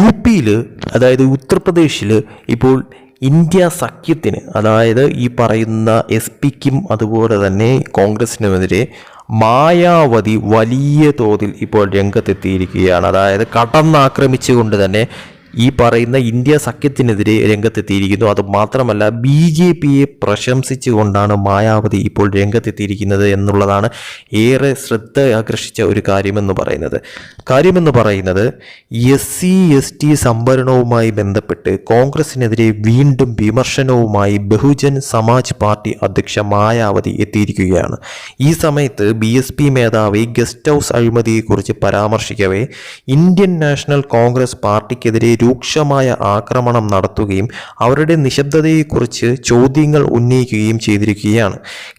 U പിയിൽ അതായത് ഉത്തർപ്രദേശിൽ ഇപ്പോൾ ഇന്ത്യ സഖ്യത്തിന് അതായത് ഈ പറയുന്ന എസ് പിക്കും അതുപോലെ തന്നെ കോൺഗ്രസിനുമെതിരെ മായാവതി വലിയ തോതിൽ ഇപ്പോൾ രംഗത്തെത്തിയിരിക്കുകയാണ്. അതായത് കടന്നാക്രമിച്ചുകൊണ്ട് തന്നെ ഈ പറയുന്ന ഇന്ത്യ സഖ്യത്തിനെതിരെ രംഗത്തെത്തിയിരിക്കുന്നു. അത് മാത്രമല്ല ബി ജെ പിയെ പ്രശംസിച്ചുകൊണ്ടാണ് മായാവതി ഇപ്പോൾ രംഗത്തെത്തിയിരിക്കുന്നത് എന്നുള്ളതാണ് ഏറെ ശ്രദ്ധ ആകർഷിച്ച ഒരു കാര്യമെന്ന് പറയുന്നത്. കാര്യമെന്ന് പറയുന്നത് എസ് സി എസ് ടി സംവരണവുമായി ബന്ധപ്പെട്ട് കോൺഗ്രസിനെതിരെ വീണ്ടും വിമർശനവുമായി ബഹുജൻ സമാജ് പാർട്ടി അധ്യക്ഷ മായാവതി എത്തിയിരിക്കുകയാണ്. ഈ സമയത്ത് ബി എസ് പി മേധാവി ഗസ്റ്റ് ഹൗസ് അഴിമതിയെക്കുറിച്ച് പരാമർശിക്കവേ ഇന്ത്യൻ നാഷണൽ കോൺഗ്രസ് പാർട്ടിക്കെതിരെ രൂക്ഷമായ ആക്രമണം നടത്തുകയും അവരുടെ നിശബ്ദതയെക്കുറിച്ച് ചോദ്യങ്ങൾ ഉന്നയിക്കുകയും ചെയ്തിരിക്കുകയാണ്.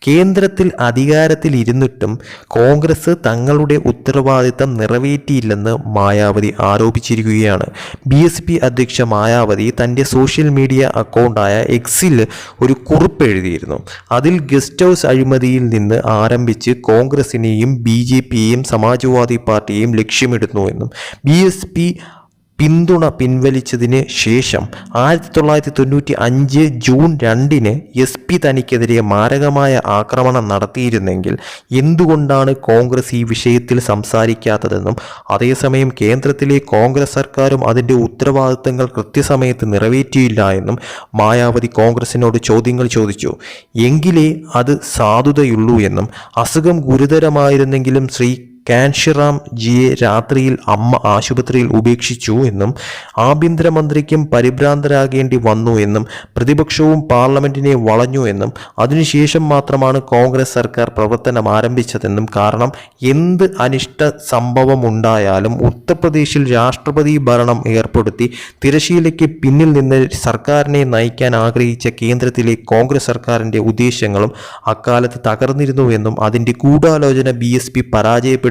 കേന്ദ്രത്തിൽ അധികാരത്തിൽ ഇരുന്നിട്ടും കോൺഗ്രസ് തങ്ങളുടെ ഉത്തരവാദിത്തം നിറവേറ്റിയില്ലെന്ന് മായാവതി ആരോപിച്ചിരിക്കുകയാണ്. ബി എസ് പി അധ്യക്ഷ മായാവതി തന്റെ സോഷ്യൽ മീഡിയ അക്കൗണ്ടായ എക്സിൽ ഒരു കുറിപ്പ് എഴുതിയിരുന്നു. അതിൽ ഗസ്റ്റ് ഹൗസ് അഴിമതിയിൽ നിന്ന് ആരംഭിച്ച് കോൺഗ്രസിനെയും ബി ജെ പിയെയും സമാജ്വാദി പാർട്ടിയെയും ലക്ഷ്യമിടുന്നുവെന്നും ബി എസ് പി പിന്തുണ പിൻവലിച്ചതിന് ശേഷം ആയിരത്തി തൊള്ളായിരത്തി തൊണ്ണൂറ്റി അഞ്ച് ജൂൺ രണ്ടിന് എസ് പി തനിക്കെതിരെ മാരകമായ ആക്രമണം നടത്തിയിരുന്നെങ്കിൽ എന്തുകൊണ്ടാണ് കോൺഗ്രസ് ഈ വിഷയത്തിൽ സംസാരിക്കാത്തതെന്നും അതേസമയം കേന്ദ്രത്തിലെ കോൺഗ്രസ് സർക്കാരും അതിന്റെ ഉത്തരവാദിത്തങ്ങൾ കൃത്യസമയത്ത് നിറവേറ്റിയില്ല എന്നും മായാവതി കോൺഗ്രസിനോട് ചോദ്യങ്ങൾ ചോദിച്ചു. എങ്കിലേ അത് സാധുതയുള്ളൂ എന്നും അസുഖം ഗുരുതരമായിരുന്നെങ്കിലും ശ്രീ കാൻഷിറാം ജിയെ രാത്രിയിൽ അമ്മ ആശുപത്രിയിൽ ഉപേക്ഷിച്ചു എന്നും ആഭ്യന്തരമന്ത്രിക്കും പരിഭ്രാന്തരാകേണ്ടി വന്നു എന്നും പ്രതിപക്ഷവും പാർലമെന്റിനെ വളഞ്ഞു എന്നും അതിനുശേഷം മാത്രമാണ് കോൺഗ്രസ് സർക്കാർ പ്രവർത്തനം ആരംഭിച്ചതെന്നും കാരണം എന്ത് അനിഷ്ട സംഭവം ഉണ്ടായാലും ഉത്തർപ്രദേശിൽ രാഷ്ട്രപതി ഭരണം ഏർപ്പെടുത്തി തിരശീലയ്ക്ക് പിന്നിൽ നിന്ന് സർക്കാരിനെ നയിക്കാൻ ആഗ്രഹിച്ച കേന്ദ്രത്തിലെ കോൺഗ്രസ് സർക്കാരിന്റെ ഉദ്ദേശങ്ങളും അക്കാലത്ത് തകർന്നിരുന്നുവെന്നും അതിന്റെ ഗൂഢാലോചന ബി എസ് പി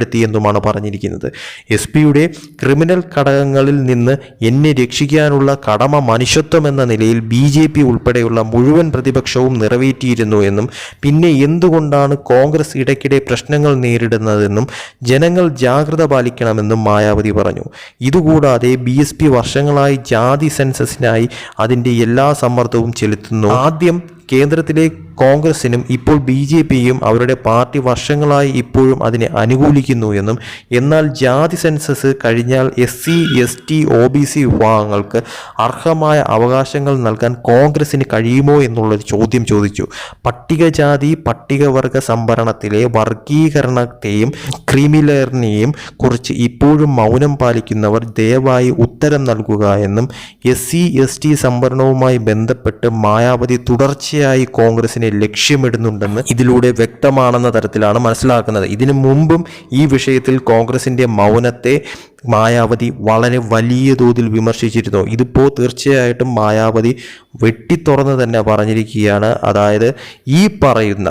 പരാജയപ്പെടുത്തിയെന്നുമാണ് പറഞ്ഞിരിക്കുന്നത്. എസ് പിയുടെ ക്രിമിനൽ ഘടകങ്ങളിൽ നിന്ന് എന്നെ രക്ഷിക്കാനുള്ള കടമ മനുഷ്യത്വം എന്ന നിലയിൽ ബി ജെ പി ഉൾപ്പെടെയുള്ള മുഴുവൻ പ്രതിപക്ഷവും നിറവേറ്റിയിരുന്നു എന്നും പിന്നെ എന്തുകൊണ്ടാണ് കോൺഗ്രസ് ഇടയ്ക്കിടെ പ്രശ്നങ്ങൾ നേരിടുന്നതെന്നും ജനങ്ങൾ ജാഗ്രത പാലിക്കണമെന്നും മായാവതി പറഞ്ഞു. ഇതുകൂടാതെ ബി എസ് പി വർഷങ്ങളായി ജാതി സെൻസസിനായി അതിന്റെ എല്ലാ സമ്മർദ്ദവും ചെലുത്തുന്നു. ആദ്യം കേന്ദ്രത്തിലെ കോൺഗ്രസിനും ഇപ്പോൾ ബി ജെ പിയും അവരുടെ പാർട്ടി വർഷങ്ങളായി ഇപ്പോഴും അതിനെ അനുകൂലിക്കുന്നു എന്നും എന്നാൽ ജാതി സെൻസസ് കഴിഞ്ഞാൽ S C S T O B C വിഭാഗങ്ങൾക്ക് അർഹമായ അവകാശങ്ങൾ നൽകാൻ കോൺഗ്രസിന് കഴിയുമോ എന്നുള്ളൊരു ചോദ്യം ചോദിച്ചു. പട്ടികജാതി പട്ടികവർഗ സംഭരണത്തിലെ വർഗീകരണത്തെയും ക്രിമിലറിനെയും കുറിച്ച് ഇപ്പോഴും മൗനം പാലിക്കുന്നവർ ദയവായി ഉത്തരം നൽകുക എന്നും എസ് സി എസ് ടി സംവരണവുമായി ബന്ധപ്പെട്ട് മായാവതി തുടർച്ചയായി കോൺഗ്രസിനെ ലക്ഷ്യമിടുന്നുണ്ടെന്ന് ഇതിലൂടെ വ്യക്തമാണെന്ന തരത്തിലാണ് മനസ്സിലാക്കുന്നത്. ഇതിനു മുമ്പും ഈ വിഷയത്തിൽ കോൺഗ്രസിന്റെ മൗനത്തെ മായാവതി വളരെ വലിയ തോതിൽ വിമർശിച്ചിരുന്നു. ഇതിപ്പോൾ തീർച്ചയായിട്ടും മായാവതി വെട്ടിത്തുറന്ന് തന്നെ പറഞ്ഞിരിക്കുകയാണ്. അതായത് ഈ പറയുന്ന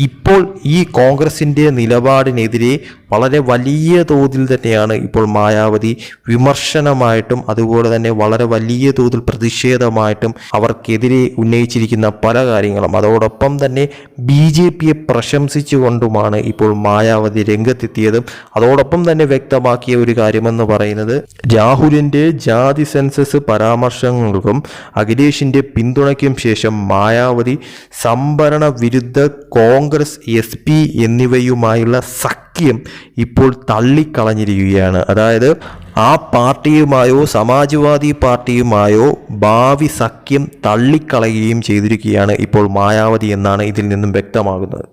ഇപ്പോൾ ഈ കോൺഗ്രസിന്റെ നിലപാടിനെതിരെ വളരെ വലിയ തോതിൽ തന്നെയാണ് ഇപ്പോൾ മായാവതി വിമർശനമായിട്ടും അതുപോലെ തന്നെ വളരെ വലിയ തോതിൽ പ്രതിഷേധമായിട്ടും അവർക്കെതിരെ ഉന്നയിച്ചിരിക്കുന്ന പല കാര്യങ്ങളും. അതോടൊപ്പം തന്നെ ബി ജെ പിയെ പ്രശംസിച്ചുകൊണ്ടുമാണ് ഇപ്പോൾ മായാവതി രംഗത്തെത്തിയതും. അതോടൊപ്പം തന്നെ വ്യക്തമാക്കിയ ഒരു കാര്യമെന്ന് പറയുന്നത് രാഹുലിന്റെ ജാതി സെൻസസ് പരാമർശങ്ങൾക്കും അഖിലേഷിന്റെ പിന്തുണയ്ക്കും ശേഷം മായാവതി സംഭരണ വിരുദ്ധ കോൺഗ്രസ് എസ് പി എന്നിവയുമായുള്ള സഖ്യം ഇപ്പോൾ തള്ളിക്കളഞ്ഞിരിക്കുകയാണ്. അതായത് ആ പാർട്ടിയുമായോ സമാജ്വാദി പാർട്ടിയുമായോ ഭാവി സഖ്യം തള്ളിക്കളയുകയും ചെയ്തിരിക്കുകയാണ് ഇപ്പോൾ മായാവതി എന്നാണ് ഇതിൽ നിന്നും വ്യക്തമാകുന്നത്.